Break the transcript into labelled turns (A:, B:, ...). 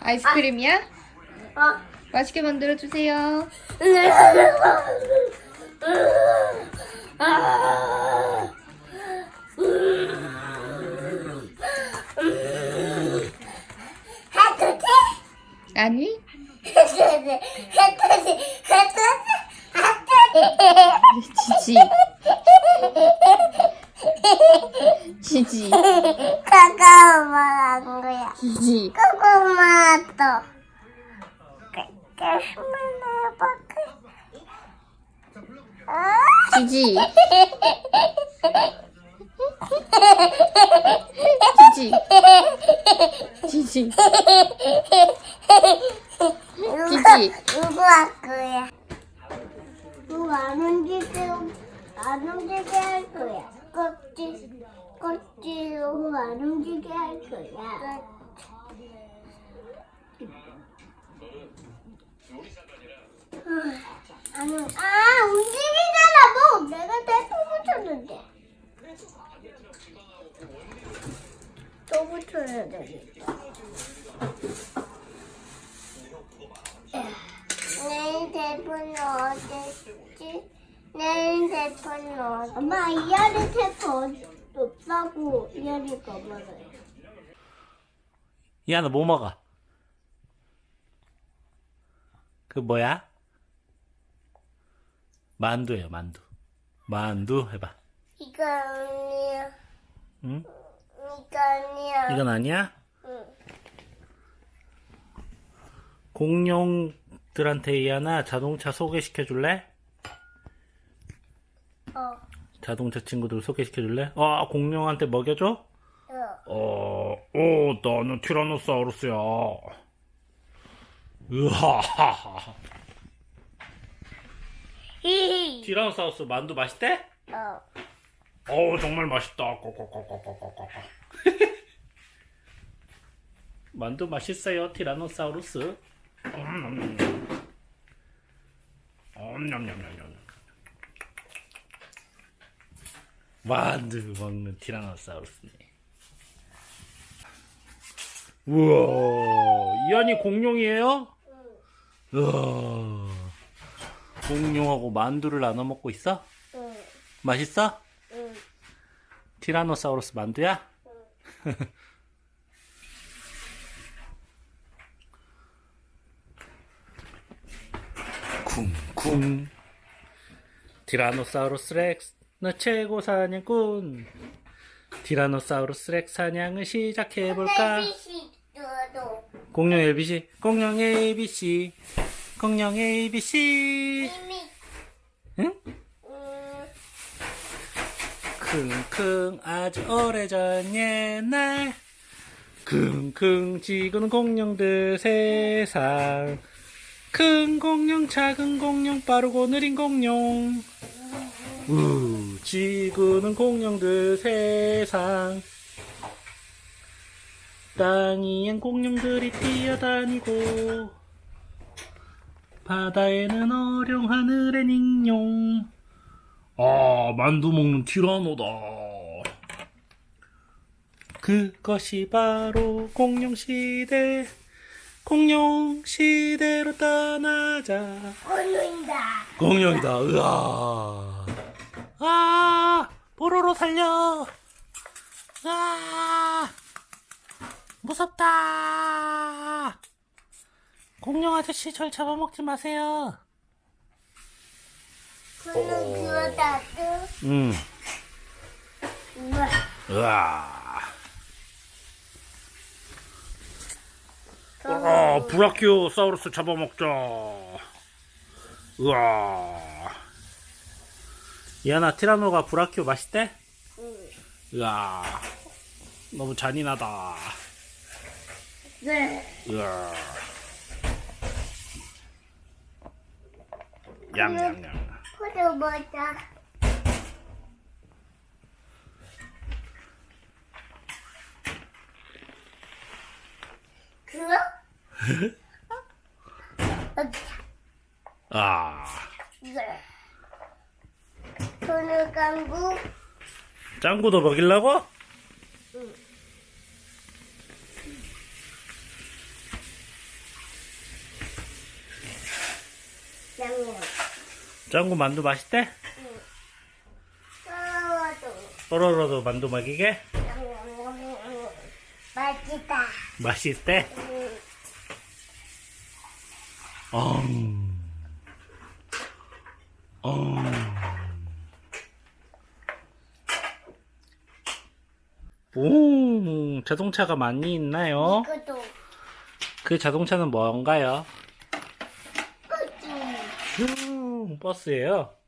A: 아이스크림이야?
B: 어.
A: 맛있게 만들어 주세요. 아니?
B: 돼?
A: 지지. 지지. 지지.
B: 더. 가까워만 해볼게. 아.
A: 지지. 지지. 지지.
B: 누구 할 거야? 누가 안 움직여, 안 움직여 할 거야. 껍질, 껍질로 안 움직여 할 거야. 아, 움직이잖아, 뭐. 내가 대포 붙였는데. 또 붙여야 되겠다. 내 대포는 어딨지? 내 대포는 어디? 엄마 이하리 대포 없다고 이하리 거 먹어요.
C: 이하나 뭐 먹어? 그 뭐야? 만두예요 만두 만두 해봐
B: 이거 아니야.
C: 응?
B: 이거 아니야.
C: 이건 아니야?
B: 응.
C: 공룡들한테 이하나 자동차 소개시켜 줄래?
B: 어.
C: 자동차 친구들 소개시켜 줄래? 어 공룡한테 먹여줘?
B: 어.
C: 어, 오, 나는 티라노사우루스야. 으하하하.
B: 히히.
C: 티라노사우루스 만두 맛있대?
B: 어.
C: 어우, 정말 맛있다. 만두 맛있어요, 티라노사우루스. 음, 냠냠냠냠. 만두 먹는 티라노사우루스네. 우와, 이안이 공룡이에요? 우와, 공룡하고 만두를 나눠 먹고 있어?
B: 응.
C: 맛있어?
B: 응.
C: 티라노사우루스 만두야? 쿵쿵 티라노사우루스 렉스 너 최고 사냥꾼 티라노사우루스 렉스 사냥을 시작해볼까 공룡 ABC 공룡 ABC 공룡 ABC 응?
B: 음.
C: 킁킁 아주 오래전 옛날. 킁킁 지구는 공룡들 세상. 큰 공룡 작은 공룡 빠르고 느린 공룡. 우 지구는 공룡들 세상. 땅 위엔 공룡들이 뛰어다니고 바다에는 어룡 하늘엔 익룡 아, 만두 먹는 티라노다. 그것이 바로 공룡시대. 공룡시대로 떠나자.
B: 오는다.
C: 공룡이다, 으아. 아, 뽀로로 살려. 아, 무섭다. 공룡 아저씨 절 잡아먹지 마세요.
B: 그거다 또.
C: 응.
B: 우와.
C: 으아. 아, 브라키오사우루스 잡아먹자. 으아. 이하나 티라노가 브라키오 맛있대?
B: 응.
C: 으아. 너무 잔인하다.
B: 네.
C: 으아. 얌얌얌.
B: 포도 먹자. 그거? 여기.
C: 아.
B: 네. 손을 감고
C: 짱구도 먹이려고? 짱구 만두 맛있대?
B: 또또
C: 뽀로로도 만두 먹이게?
B: 맛있다.
C: 맛있대? 엉. 엉. 오, 자동차가 많이 있나요?
B: 이것도
C: 그 자동차는 뭔가요? 휴, 버스예요.